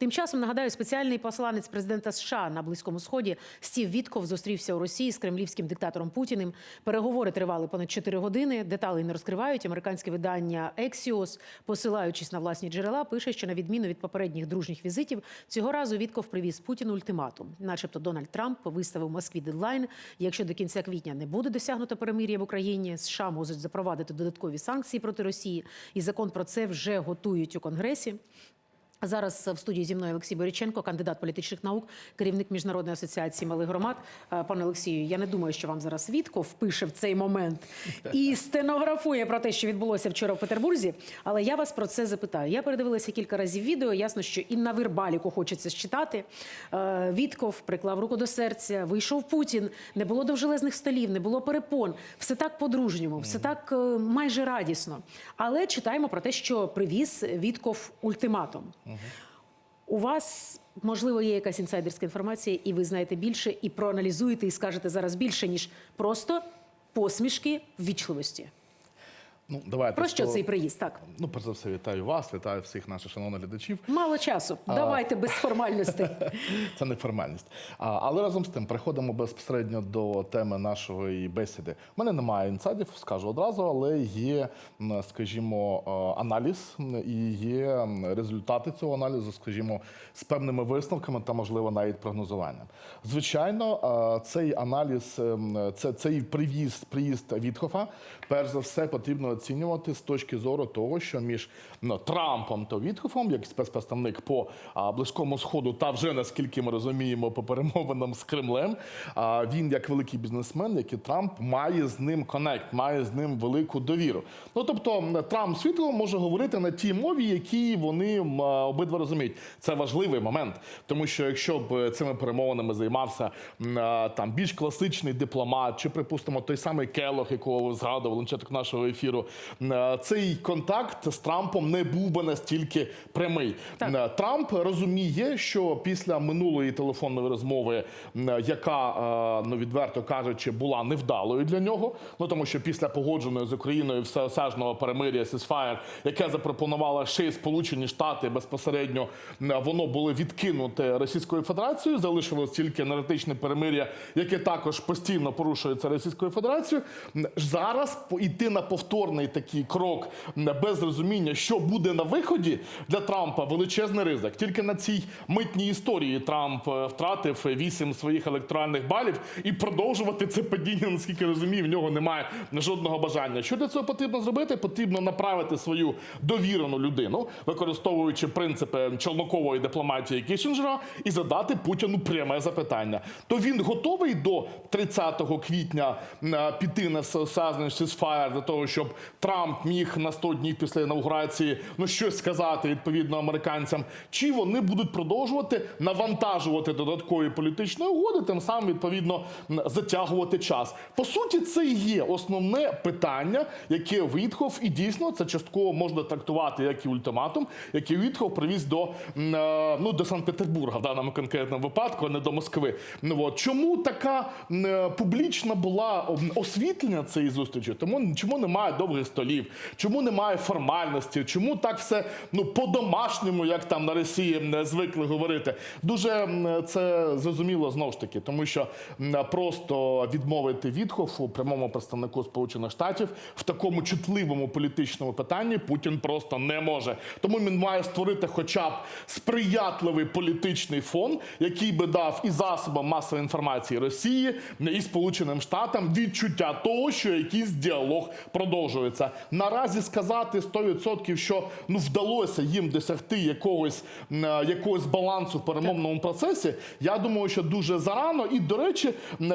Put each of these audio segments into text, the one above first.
Тим часом нагадаю, спеціальний посланець президента США на близькому сході Стів Вітков зустрівся у Росії з кремлівським диктатором Путіним. Переговори тривали понад 4 години. Деталей не розкривають. Американське видання Ексіос, посилаючись на власні джерела, пише, що на відміну від попередніх дружніх візитів, цього разу Вітков привіз Путіну ультиматум. Начебто Дональд Трамп виставив Москві дедлайн. Якщо до кінця квітня не буде досягнуто перемир'я в Україні, США можуть запровадити додаткові санкції проти Росії. І закон про це вже готують у Конгресі. Зараз в студії зі мною Олексій Боріченко, кандидат політичних наук, керівник міжнародної асоціації малих громад. Е, Пане Олексію, я не думаю, що вам зараз Вітков впише в цей момент і стенографує про те, що відбулося вчора в Петербурзі. Але я вас про це запитаю. Я передивилася кілька разів відео. Ясно, що і на вербаліку хочеться считати. Е, Вітков приклав руку до серця, вийшов Путін. Не було довжелезних столів, не було перепон. Все так по-дружньому, все так е, майже радісно. Але читаємо про те, що привіз Вітков ультиматум. У вас можливо є якась інсайдерська інформація, і ви знаєте більше, і проаналізуєте, і скажете зараз більше, ніж просто посмішки ввічливості. Ну, давайте Про що то- цей приїзд? Так Ну, перш за все, вітаю вас, вітаю всіх наших шановних глядачів. мало часу. Давайте без формальностей. Це не формальність. А, але разом з тим переходимо безпосередньо до теми нашої бесіди. У мене немає інсайдів, скажу одразу, але є, скажімо, аналіз і є результати цього аналізу, скажімо, з певними висновками та, можливо, навіть прогнозуванням. Звичайно, цей аналіз, ем, це цей приїзд, приїзд Вітхофа, перш за все, потрібно оцінювати з точки зору того, що між ну, Трампом та Вітхофом, як спецпредставник по а, близькому сходу, та вже наскільки ми розуміємо, по перемовинам з Кремлем, а, він як великий бізнесмен, як і Трамп, має з ним конект, має з ним велику довіру. Ну тобто Трамп Вітхофом може говорити на тій мові, які вони обидва розуміють. Це важливий момент, тому що якщо б цими перемовинами займався там більш класичний дипломат, чи припустимо той самий Келох, якого ви згадували на початок нашого ефіру, цей контакт з Трампом не був би настільки прямий. Так. Трамп розуміє, що після минулої телефонної розмови, яка е, ну відверто кажучи, була невдалою для нього. Ну тому що після погодженої з Україною всеосяжного перемир'я Сісфаєр, яке запропонувала ще й Сполучені Штати безпосередньо, воно було відкинуте Російською Федерацією. Залишилось тільки енергетичне перемир'я, яке також постійно порушується Російською Федерацією. Зараз йти на повторний такий крок без розуміння, що буде на виході для Трампа величезний ризик. Тільки на цій митній історії Трамп е, втратив вісім своїх електоральних балів і продовжувати це падіння, наскільки розумію, в нього немає жодного бажання. Що для цього потрібно зробити? Потрібно направити свою довірену людину, використовуючи принципи челнокової дипломатії Кішинджера, і задати Путіну пряме запитання. То він готовий до 30 квітня е, піти на всеосяжний сісфаєр для того, щоб Трамп міг на 100 днів після інаугурації ну щось сказати відповідно американцям, чи вони будуть продовжувати навантажувати додаткові політичні угоди, тим самим відповідно затягувати час. По суті, це і є основне питання, яке Вітхов, і дійсно це частково можна трактувати як і ультиматум, який Вітхов привіз до е, ну до Санкт-Петербурга в даному конкретному випадку, а не до Москви. Ну от чому така е, публічна була освітлення цієї зустрічі? Тому чому немає довгих столів, чому немає формальності, чому так все ну по-домашньому, як там на Росії звикли говорити. Дуже це зрозуміло знову ж таки, тому що просто відмовити Вітхофу, прямому представнику Сполучених Штатів, в такому чутливому політичному питанні Путін просто не може. Тому він має створити хоча б сприятливий політичний фон, який би дав і засобам масової інформації Росії, і Сполученим Штатам відчуття того, що якийсь діалог продовжується. Наразі сказати 100%, що ну вдалося їм досягти якогось, е, якогось балансу в перемовному процесі. Я думаю, що дуже зарано. І до речі,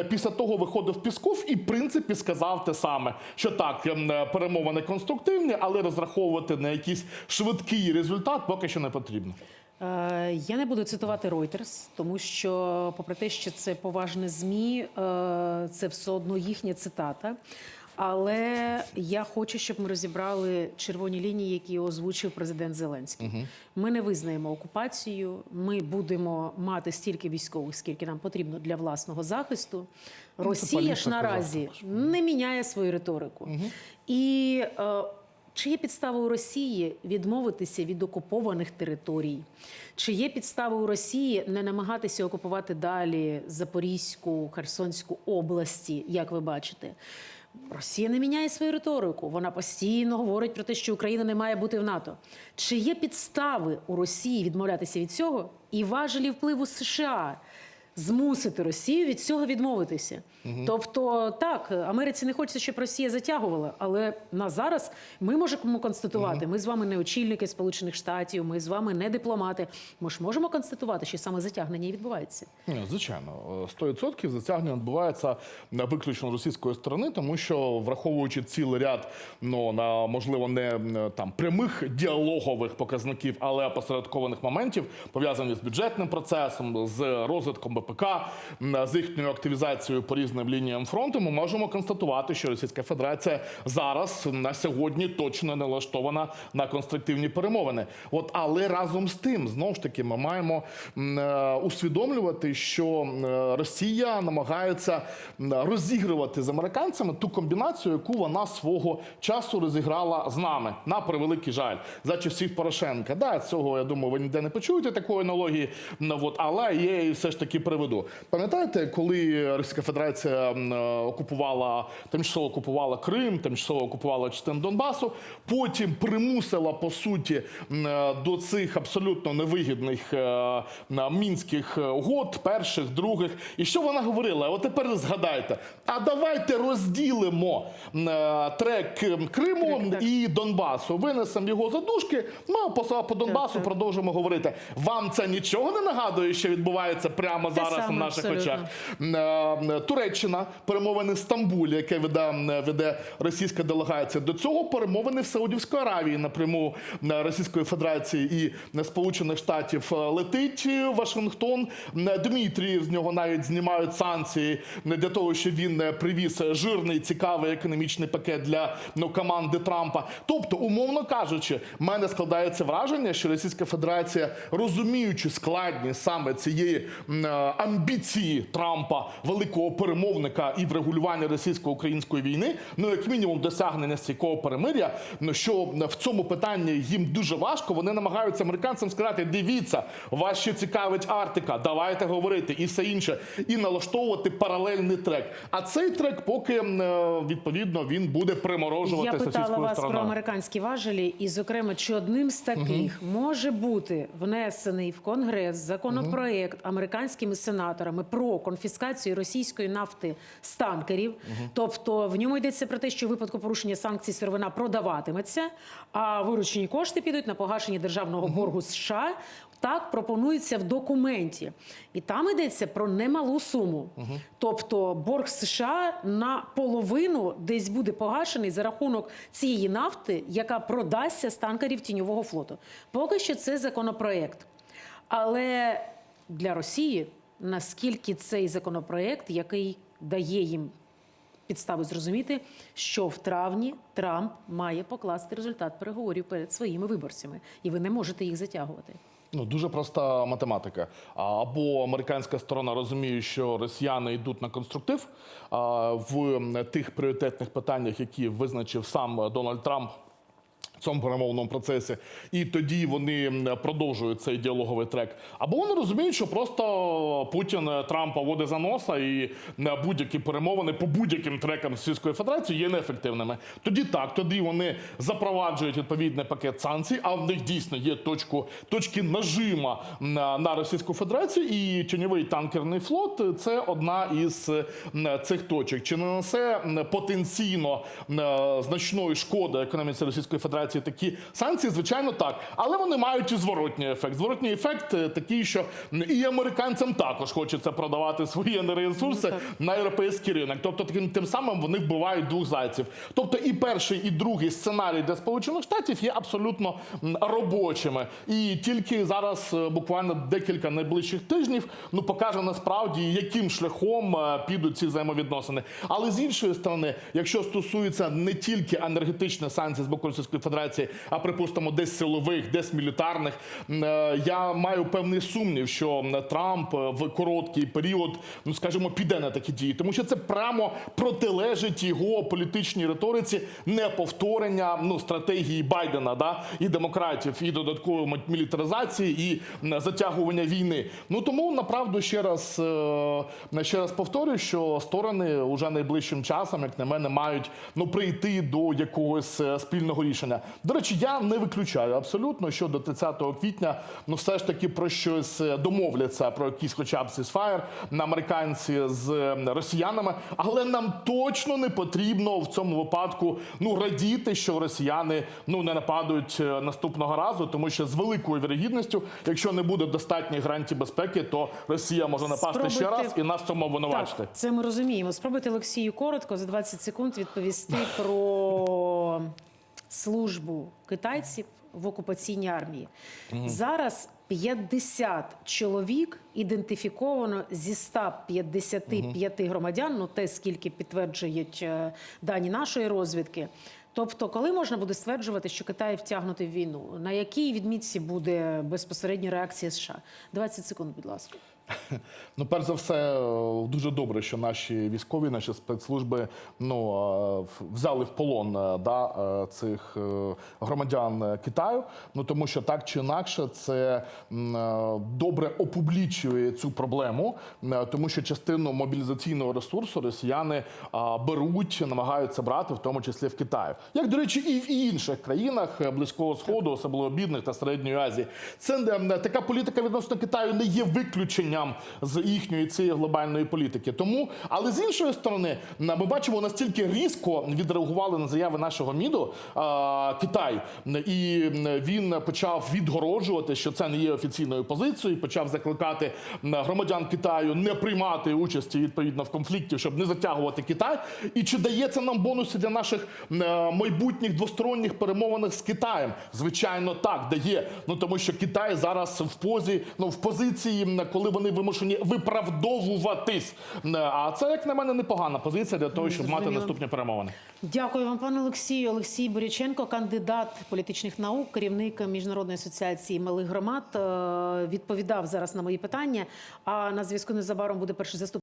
після того виходив Пісков і в принципі сказав те саме, що так, е, перемовини конструктивні, але розраховувати на якийсь швидкий результат поки що не потрібно. Е, Я не буду цитувати Reuters, тому що, попри те, що це поважне ЗМІ, е, це все одно їхня цитата. Але я хочу, щоб ми розібрали червоні лінії, які озвучив президент Зеленський. Ми не визнаємо окупацію. Ми будемо мати стільки військових, скільки нам потрібно для власного захисту. Росія ж наразі не міняє свою риторику. І е, чи є підстави у Росії відмовитися від окупованих територій? Чи є підстави у Росії не намагатися окупувати далі Запорізьку, Херсонську області, як ви бачите? Росія не міняє свою риторику. Вона постійно говорить про те, що Україна не має бути в НАТО. Чи є підстави у Росії відмовлятися від цього і важелі впливу США змусити Росію від цього відмовитися? Тобто, так, Америці не хочеться, щоб Росія затягувала, але на зараз ми можемо констатувати. Ми з вами не очільники Сполучених Штатів, ми з вами не дипломати. Ми ж можемо констатувати, що саме затягнення відбувається. Ні, звичайно, 100% затягнення відбувається на виключно російської сторони, тому що враховуючи цілий ряд, ну на можливо не там прямих діалогових показників, але опосередкованих моментів, пов'язані з бюджетним процесом, з розвитком БПК, м, з їхньою активізацією по різним лініям фронту, ми можемо констатувати, що Російська Федерація зараз на сьогодні точно налаштована на конструктивні перемовини. От але разом з тим, знову ж таки, ми маємо е, усвідомлювати, що е, Росія намагається розігрувати з американцями ту комбінацію, яку вона свого часу розіграла з нами. На превеликий жаль, за часів Порошенка. Да, цього я думаю, ви ніде не почуєте такої аналогії. От, але її все ж таки приведу. Пам'ятаєте, коли Російська Федерація е, окупувала тимчасово окупувала Крим, тимчасово окупувала частину Донбасу, потім примусила по суті е, до цих абсолютно невигідних е, мінських угод, перших, других. І що вона говорила? От тепер згадайте, а давайте розділимо трек Криму Так, так. і Донбасу. Винесемо його за дужки. Ну а по, по Донбасу так. продовжимо говорити. Вам це нічого не нагадує, що відбувається прямо Те зараз саме, на наших абсолютно. очах? Е, Туреччина, перемовини в Стамбулі, яке веде, веде російська делегація. До цього перемовини в Саудівській Аравії напряму Російської Федерації і Сполучених Штатів е, летить Вашингтон. Е, Дмитрієв з нього навіть знімають санкції для того, щоб він привіз жирний цікавий економічний пакет для ну, команди Трампа. Тобто, умовно кажучи, в мене складається враження, що Російська Федерація, розуміючи складність саме цієї амбіції Трампа, великого перемовника і врегулювання російсько-української війни, ну як мінімум досягнення стійкого перемиря, ну що в цьому питанні їм дуже важко. Вони намагаються американцям сказати: дивіться, вас ще цікавить Арктика, давайте говорити і все інше, і налаштовувати паралельний трек. А цей трек, поки е, відповідно він буде приморожувати Я питала вас про американські важелі, і, зокрема, чи одним з таких може бути внесений в Конгрес законопроект американськими сенаторами про конфіскацію російської нафти з танкерів. Тобто в ньому йдеться про те, що в випадку порушення санкцій сировина продаватиметься, а виручені кошти підуть на погашення державного боргу США. Так пропонується в документі, і там йдеться про немалу суму. Тобто борг США на половину десь буде погашений за рахунок цієї нафти, яка продасться з танкерів тіньового флоту. Поки що це законопроект. Але для Росії наскільки цей законопроект, який дає їм підстави зрозуміти, що в травні Трамп має покласти результат переговорів перед своїми виборцями, і ви не можете їх затягувати. Ну дуже проста математика. Або американська сторона розуміє, що росіяни йдуть на конструктив в тих пріоритетних питаннях, які визначив сам Дональд Трамп. Цьому перемовному процесі, і тоді вони продовжують цей діалоговий трек. Або вони розуміють, що просто Путін е, Трампа водить за носа, і е, будь-які перемовини по будь-яким трекам Російської Федерації є неефективними. Тоді так, тоді вони запроваджують відповідний пакет санкцій, а в них дійсно є точку, точки нажима на, на Російську Федерацію, і тіньовий танкерний флот це одна із цих точок. Чи не несе потенційно значної шкоди економіці Російської Федерації Федерації такі санкції, звичайно, так. Але вони мають і зворотній ефект. Зворотній ефект е, такий, що і американцям також хочеться продавати свої енергоресурси Ну, на європейський ринок. Тобто, таким тим самим вони вбивають двох зайців. Тобто, і перший, і другий сценарій для Сполучених Штатів є абсолютно робочими. І тільки зараз, е, буквально декілька найближчих тижнів, ну покаже насправді, яким шляхом е, підуть ці взаємовідносини. Але з іншої сторони, якщо стосується не тільки енергетичних санкцій з боку Російської Федерації, а припустимо, десь силових, десь мілітарних, е, я маю певний сумнів, що Трамп е, в короткий період, ну скажімо, піде на такі дії, тому що це прямо протилежить його політичній риториці неповторення ну стратегії Байдена, да і демократів, і додаткової мілітаризації, і затягування війни. Ну тому направду ще раз е, ще раз повторюю, що сторони уже найближчим часом, як на мене, мають ну прийти до якогось спільного рішення. До речі, я не виключаю абсолютно, що до 30 квітня ну все ж таки про щось е, домовляться про якийсь, хоча б сісфаєр на американці з е, росіянами, але нам точно не потрібно в цьому випадку ну радіти, що росіяни ну не нападуть е, наступного разу, тому що з великою вірогідністю, якщо не буде достатніх гарантій безпеки, то Росія може напасти ще раз і нас в цьому обвинувачити. Так, це ми розуміємо. Спробуйте Олексію коротко за 20 секунд відповісти про службу китайців в окупаційній армії. Зараз 50 чоловік ідентифіковано зі 155 громадян. Ну те скільки підтверджують е, дані нашої розвідки. Тобто, коли можна буде стверджувати, що Китай втягнутий в війну, на якій відмітці буде безпосередня реакція США? 20 секунд, будь ласка. Ну, перш за все, е, дуже добре, що наші військові, наші спецслужби ну, е, взяли в полон е, да, цих громадян Китаю. Ну тому що так чи інакше це добре опублічує цю проблему, тому що частину мобілізаційного ресурсу росіяни беруть, намагаються брати, в тому числі в Китаю. Як до речі, і в інших країнах близького сходу, особливо бідних та середньої Азії. Це така політика відносно Китаю не є виключенням з їхньої цієї глобальної політики. Тому, але з іншої сторони, ми бачимо настільки різко відреагували на заяви нашого міду Китай, і він почав відгороджувати, що це не є офіційною позицією. Почав закликати громадян Китаю не приймати участі відповідно в конфлікті, щоб не затягувати Китай. І чи дає це нам бонуси для наших е, майбутніх двосторонніх перемовинах з Китаєм? Звичайно, так дає. Ну тому що Китай зараз в позі, ну в позиції, коли вони вимушені виправдовуватись. Е, А це, як на мене, непогана позиція для того, щоб мати наступні перемовини. Дякую вам, пане Олексію. Олексій Боряченко, кандидат політичних наук, керівник міжнародної асоціації малих громад, е, відповідав зараз на мої питання. А на зв'язку незабаром буде перший заступник.